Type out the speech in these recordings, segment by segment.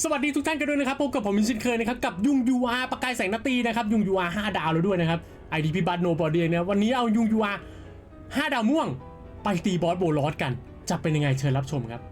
สวัสดีทุกท่านกันด้วยนะครับพบกับผมมินชินเคยนะครับกับยุง UR ประกายแสงนาตีนะครับยุง UR 5 ดาวแล้วด้วยนะครับไอดีพีบัตโนบอดีเนี่ยวันนี้เอายุง UR 5 ดาวม่วง ไปตีบอสโบลอสกัน จะเป็นยังไงเชิญรับชมครับ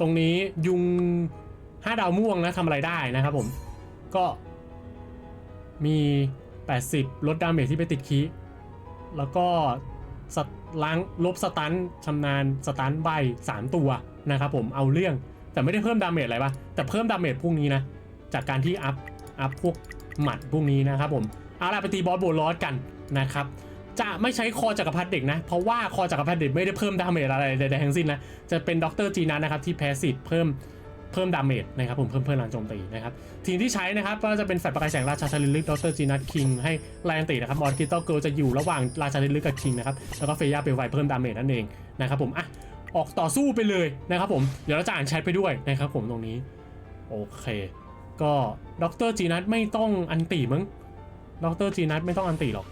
ตรงนี้ยุง5ดาวม่วงนะทำอะไรได้นะครับผม ก็มี 80 ลดดาเมจที่ไปติดคีแล้วก็สตล้างลบสตันชำนาญสตันใบ 3 ตัวนะครับผมเอาเรื่องแต่ไม่ได้เพิ่มดาเมจอะไรปะแต่เพิ่มดาเมจพวกนี้นะ จากการที่อัพอัพพวกหมัดพวกนี้นะครับผมเอาล่ะไปตีบอสโบลอสกันนะครับ จะไม่ใช้คอจักรพรรดิเด็กนะ เพราะว่าคอจักรพรรดิเด็กไม่ได้เพิ่มดาเมจอะไรใดๆทั้งสิ้นนะ จะเป็นด็อกเตอร์จีนันนะครับที่แพสซีฟเพิ่มเพิ่มดาเมจนะครับผมเพิ่มเพิ่มแรงโจมตีนะครับทีมที่ใช้นะครับก็จะเป็นแฟลประกายแสงราชาชาลิลึกด็อกเตอร์จีนัทคิงให้แรงตีนะครับมอร์คิตเตอร์เกิลจะอยู่ระหว่างราชาลิลึกกับคิงนะครับแล้วก็เฟย่าเปลวไฟเพิ่มดาเมจนั่นเองนะครับผมอะออกต่อสู้ไปเลยนะครับผมเดี๋ยวเราจะอ่านแชทไปด้วยนะครับผมตรงนี้โอเค ก็ด็อกเตอร์จีนัทไม่ต้องอันตีมั้งดรจีนัทไม่ต้องอันตีหรอก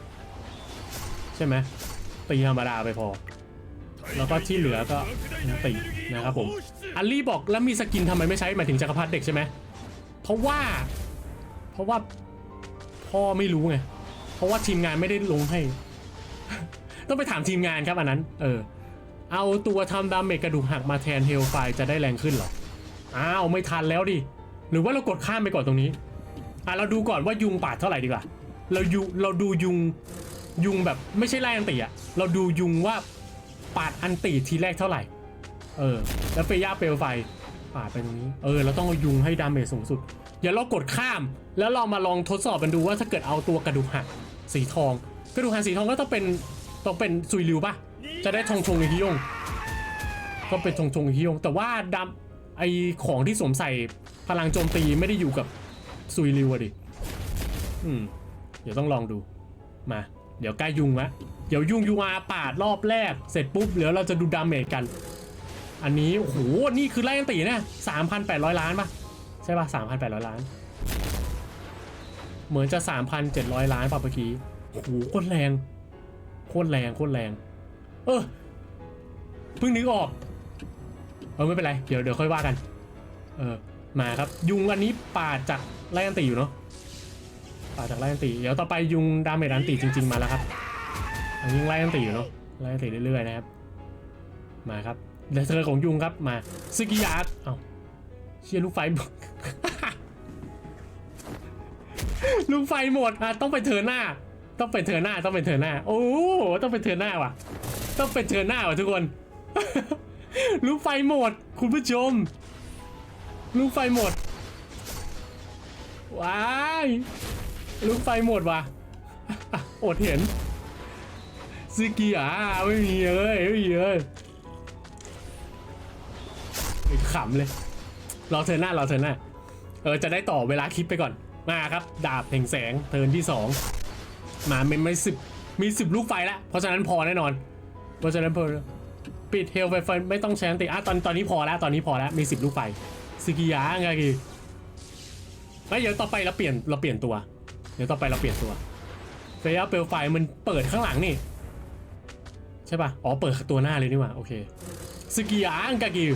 ใช่ไหมตีธรรมดาไปพอ แล้วก็ที่เหลือก็ตีนะครับผมอัลลี่บอกแล้วมีสกินทำไมไม่ใช้หมายถึงจักรพรรดิเด็กใช่ไหมเพราะว่า เพราะว่าพ่อไม่รู้ไงเพราะว่าทีมงานไม่ได้ลงให้ ต้องไปถามทีมงานครับอันนั้น เออ เอาตัวทำดาเมจกระดูกหักมาแทนเฮลไฟจะได้แรงขึ้นหรออ้าวไม่ทันแล้วดิหรือว่าเรากดข้ามไปก่อนตรงนี้อะเราดูก่อนว่ายุงปาดเท่าไหร่ดีกว่า เรายูเราดูยุง ยุงแบบไม่ใช่ไล่อันติอะเราดูยุงว่าปาดอันติทีแรกเท่าไหร่ เออ แล้วเฟย่าเปลวไฟปาดไปตรงนี้ เออ เราต้องเอายุงให้ดาเมจสูงสุดเดี๋ยวเรากดข้าม แล้วเรามาลองทดสอบกันดูว่าถ้าเกิดเอาตัวกระดูกหักสีทอง กระดูกหักสีทองก็ต้องเป็นต้องเป็นซุยริวปะจะได้ทงชงฮิยง ก็เป็นทงชงฮิยง แต่ว่าดำไอของที่สวมใส่พลังโจมตีไม่ได้อยู่กับซุยริวอะดิ อืม เดี๋ยวต้องลองดู มา เดี๋ยวใกล้ยุงละเดี๋ยวยุงยูอาปาดรอบแรก เสร็จปุ๊บเดี๋ยวเราจะดูดาเมจกัน อันนี้โอ้โหนี่คือไล่ยันตีนี่ยสามพันแปดร้อยล้านปะใช่ปะสามพันแปดร้อยล้าน เหมือนจะสามพันเจ็ดร้อยล้านป่ะเมื่อกี้โอ้โหโคตรแรงโคตรแรงโคตรแรง เออเพิ่งนึกออกเออไม่เป็นไร เดี๋ยวเดี๋ยวค่อยว่ากัน เออมาครับ ยุงอันนี้ปาดจากไล่ยันตีอยู่เนาะ ปาจากไล่อันตีเดี๋ยวต่อไปยุงดาเมจอันตีจริง ๆ มาแล้วครับอันนี้ยังไล่อันตีอยู่เนาะไล่อันตีเรื่อยๆนะครับ มาครับเดี๋ยวเธอของยุงครับมาซึกิยะเอ้าเชียลูกไฟลูกไฟหมดอะต้องไปเทินหน้า ต้องไปเทินหน้าต้องไปเทินหน้า โอ้ต้องไปเทินหน้าว่ะ ต้องไปเทินหน้าว่ะทุกคนลูกไฟหมด คุณผู้ชมลูกไฟหมดว้าย ลูกไฟหมดว่ะอดเห็นซึกิอะไม่มีเลยไม่มีเลยขำเลยรอเธอหน้ารอเธอหน้าเออจะได้ต่อเวลาคลิปไปก่อนมาครับ ดาบแห่งแสงเทินที่สองมาเป็นไม่สิบมีสิบลูกไฟแล้วเพราะฉะนั้นพอแน่นอนเพราะฉะนั้นพอปิดเฮลไฟไฟไม่ต้องใช้อันติอะตอนตอนนี้พอแล้วตอนนี้พอแล้วมีสิบลูกไฟซึกิยะไงกีไม่เดี๋ยวต่อไปเราเปลี่ยนเราเปลี่ยนตัว เดี๋ยวต่อไปเราเปลี่ยนตัวเฟย่าเปลวไฟมันเปิดข้างหลังนี่ ใช่ป่ะ อ๋อ เปิดตัวหน้าเลยนี่หว่า โอเค สกิยางกากิว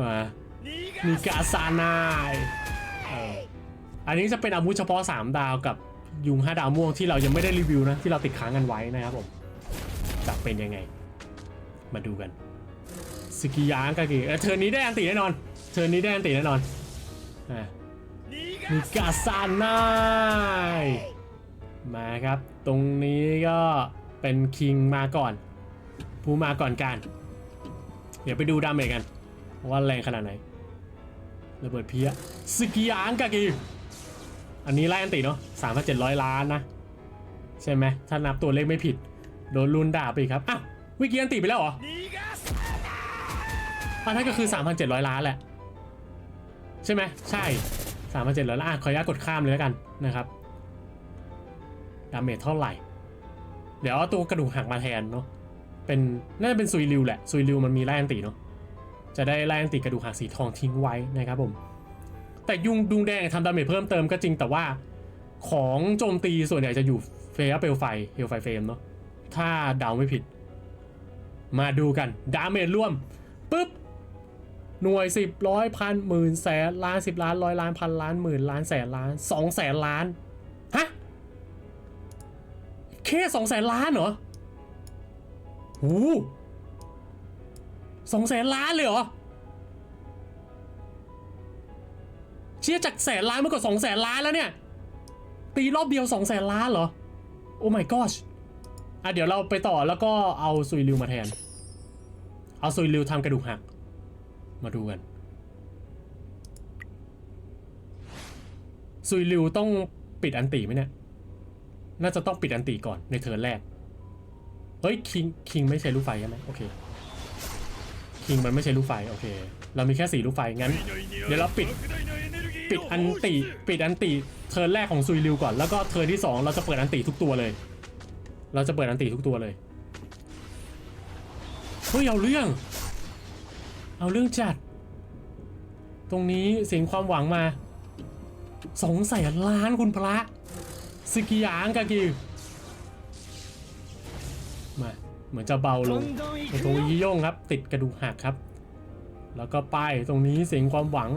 มามีกาซานายอันนี้จะเป็นอาวุธเฉพาะ 3 ดาวกับยุง 5 ดาวม่วงที่เรายังไม่ได้รีวิวนะ ที่เราติดค้างกันไว้นะครับผมจะเป็นยังไง มาดูกันสกิยางกากิเออเทิร์นี้ได้อันตีแน่นอนเทิร์นี้ได้อันตีแน่นอนอะ มีกาซานายมาครับ ตรงนี้ก็เป็นคิงมาก่อน ผู้มาก่อนการ เดี๋ยวไปดูดาเมจกัน ว่าแรงขนาดไหนระเบิดเพี้ยสกิยางกากิอันนี้ไล่อันตีเนาะสามพันเจ็ดร้อยล้านนะ ใช่ไหมถ้านับตัวเลขไม่ผิด โดนลุนด่าไปครับอ้าววิกกี้อันตีไปแล้วเหรออันนั้นก็คือ 3,700 ล้านแหละ ใช่ไหมใช่ 3,700ล้านอะขออนุญาตกดข้ามเลยแล้วกันนะครับดาเมจเท่าไหร่ เดี๋ยวเอาตัวกระดูกหักมาแทนเนาะเป็นน่าจะเป็นซุยริวแหละซุยริวมันมีไล่อันติเนาะจะได้ไล่อันติกระดูกหักสีทองทิ้งไว้นะครับผม แต่ยุงดุงแดงทำดาเมจเพิ่มเติมก็จริงแต่ว่าของโจมตีส่วนใหญ่จะอยู่เฟยเปลไฟเฮลไฟเฟมเนาะถ้าเดาไม่ผิด มาดูกันดาเมจร่วมปุ๊บ หน่วยสิบร้อยพันหมื่นแสนล้านสิบล้านร้อยล้านพันล้านหมื่นล้านแสนล้านสองแสนล้านฮะแค่สองแสนล้านเหรอหูสองแสนล้านเลยเหรอเชี่ยจากแสนล้านมากกว่าสองแสนล้านแล้วเนี่ย ตีรอบเดียวสองแสนล้านเหรอ โอ้ my gosh อะเดี๋ยวเราไปต่อแล้วก็เอาซุยริวมาแทน เอาซุยริวทำกระดูกหัก มาดูกันซุยริวต้องปิดอันตีไหมเนี่ย น่าจะต้องปิดอันตีก่อนในเทิร์นแรก เฮ้ยคิงคิงไม่ใช่ลูกไฟใช่ไหมโอเคคิงมันไม่ใช่ลูกไฟโอเค เรามีแค่สี่ลูกไฟงั้น เดี๋ยวเราปิดปิดอันติปิดอันติเทิร์นแรกของซุยริวก่อนแล้วก็เทิร์นที่สองเราจะเปิดอันติทุกตัวเลย เราจะเปิดอันติทุกตัวเลยเฮ้ยเอาเรื่อง เอาเรื่องจัด ตรงนี้เสียงความหวังมาสองแสนล้านคุณพระสกิยางกากิมาเหมือนจะเบาลงตรงยี่ย่งครับ ติดกระดูกหักครับ แล้วก็ป้ายตรงนี้เสียงความหวัง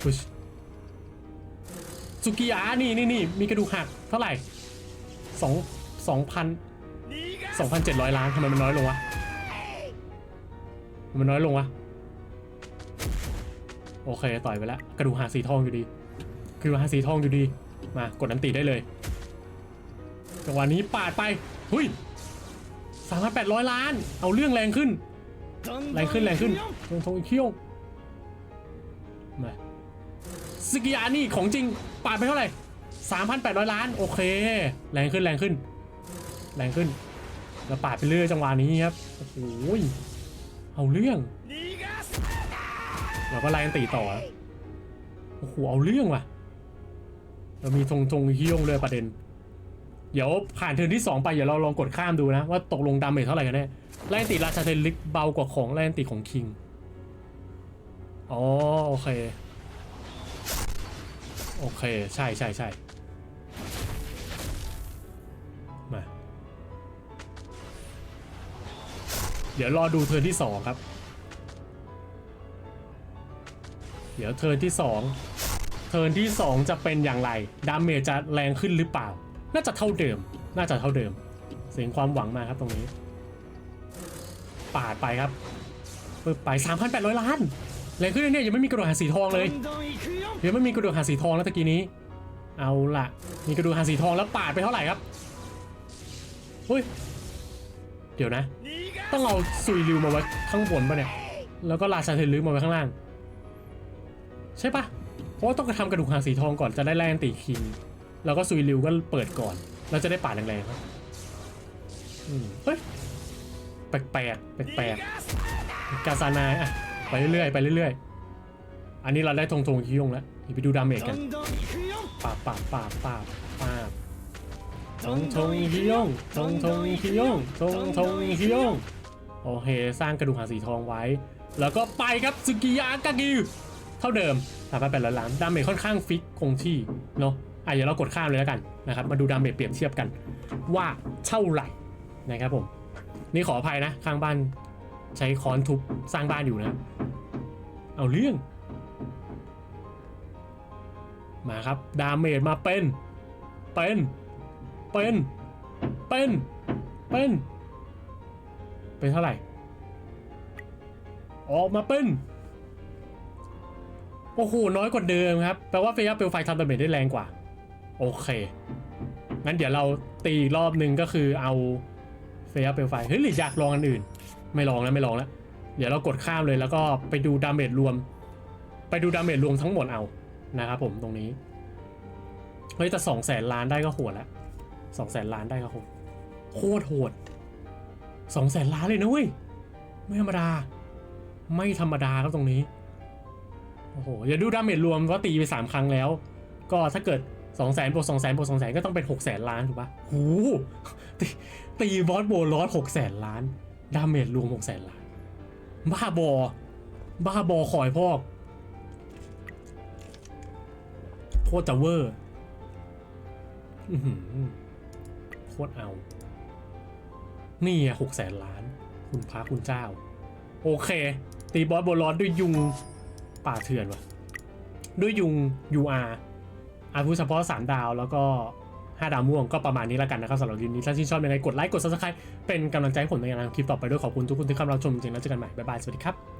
พุชสุกิยานี่นี่นี่มีกระดูกหักเท่าไหร่สองสองพันสองพันเจ็ดร้อยล้านทำไมมันน้อยลงวะ มันน้อยลงวะ โอเค ต่อยไปแล้ว กระดูกหาสีทองอยู่ดี กระดูกหาสีทองอยู่ดี มากดอันตีได้เลย จังหวะนี้ปาดไป หุยสามพันแปดร้อยล้าน เอาเรื่องแรงขึ้น แรงขึ้นแรงขึ้นทงทงอีกเขี้ยวมาสกิยานี่ของจริง ปาดไปเท่าไหร่สามพันแปดร้อยล้าน โอเค แรงขึ้นแรงขึ้น แรงขึ้น แล้วปาดไปเรื่อยจังหวะนี้ครับ โอ้โห เอาเรื่อง เราก็ไล่กันตีต่อครับโอ้โหเอาเรื่องว่ะ เรามีทงทงฮิยงเลยประเด็น เดี๋ยวผ่านเทิร์นที่ 2 ไปเดี๋ยวเราลองกดข้ามดูนะ ว่าตกลงดาเมจเท่าไหร่กันแน่ไล่ตีราชาเทนลิกเบากว่าของไล่ตีของคิงอ๋อโอเค โอเค ใช่ใช่ใช่ เดี๋ยวรอดูเทิร์นที่2ครับ เดี๋ยวเทิร์นที่2เทิร์นที่2จะเป็นอย่างไร ดาเมจจะแรงขึ้นหรือเปล่า น่าจะเท่าเดิม น่าจะเท่าเดิม เสียงความหวังมาครับตรงนี้ ปาดไปครับปึ๊บไป 3,800 ล้าน แรงขึ้นเนี่ยยังไม่มีกระโดดหาสีทองเลยยังไม่มีกระโดดหาสีทองแล้วตะกี้นี้ เอาล่ะ มีกระโดดหาสีทองแล้วปาดไปเท่าไหร่ครับเฮ้ย เดี๋ยวนะ ต้องเอาซุยริวมาไว้ข้างบนปะเนี่ย แล้วก็ราชาเทนลึกมาไว้ข้างล่าง ใช่ปะเพราะว่าต้องกระทำกระดูกหางสีทองก่อนจะได้แรงตีคิง แล้วก็ซุยริวก็เปิดก่อนเราจะได้ป่าดแรงๆครับเฮ้ยแปลกแปลกแปลกกาซานายอะไปเรื่อยๆไปเรื่อยๆ อันนี้เราได้ทงทงคิยงแล้วเดี๋ยวไปดูดาเมจกันปาบปาบปาบปาบปาบทงทงคิยงทงทงคิยงทงทงคิยง โอเค สร้างกระดูกหางสีทองไว้ แล้วก็ไปครับสึกิยากากิเท่าเดิมสามพันแปดร้อยล้านดาเมจค่อนข้างฟิกคงที่เนาะอะเดี๋ยวเรากดข้ามเลยแล้วกันนะครับมาดูดาเมจเปรียบเทียบกัน ว่าเท่าไหร่นะครับผม นี่ขออภัยนะข้างบ้านใช้ค้อนทุบสร้างบ้านอยู่นะ เอาเรื่อง มาครับดาเมจมาเป็น เป็น เป็น เป็น เป็น เป็นเท่าไหร่ ออกมาเป็น โอ้โห น้อยกว่าเดิมครับ แปลว่าเฟียเปลวไฟทำดาเมจได้แรงกว่า โอเค งั้นเดี๋ยวเราตีอีกรอบหนึ่งก็คือเอาเฟียเปลวไฟ เฮ้ยหรืออยากลองอันอื่น ไม่ลองแล้วไม่ลองแล้ว เดี๋ยวเรากดข้ามเลยแล้วก็ไปดูดาเมจรวม ไปดูดาเมจรวมทั้งหมดเอา นะครับผมตรงนี้ เฮ้ยแต่สองแสนล้านได้ก็โหดแล้วสองแสนล้านได้ก็โหดโคตรโหด สองแสนล้านเลยนะเว้ย ไม่ธรรมดา ไม่ธรรมดาครับตรงนี้ โอ้โหอย่าดูดาเมจรวมก็ตีไปสามครั้งแล้ว ก็ถ้าเกิด2 0 0 0 0บวก2 0 0 0 0บวก2 0 0 0 0ก็ต้องเป็น6 0 0 0 0ล้านถูกปะหูตีตีบอสโบลอส6 0 0 0 0ล้าน ดาเมจรวม6 0 0 0 0ล้าน บ้าบอ บ้าบอคอยพอกโคตรจะเวอร์โคตรเอา นี่อะหกแสนล้าน คุณพระคุณเจ้า โอเค ตีบอสโบลอนด้วยยุงป่าเถื่อนวะด้วยยุง UR อาพูดเฉพาะสามดาวแล้วก็ห้าดาวม่วงก็ประมาณนี้แล้วกันนะครับสำหรับคลิปนี้ถ้าชื่นชอบยังไงกดไลค์กดซับสไคร b e เป็นกำลังใจให้ผมในการทำคลิปต่อไปด้วยขอบคุณทุกคนที่เข้ามารับชมจริงๆแล้วเจอกันใหม่บ๊ายบายสวัสดีครับ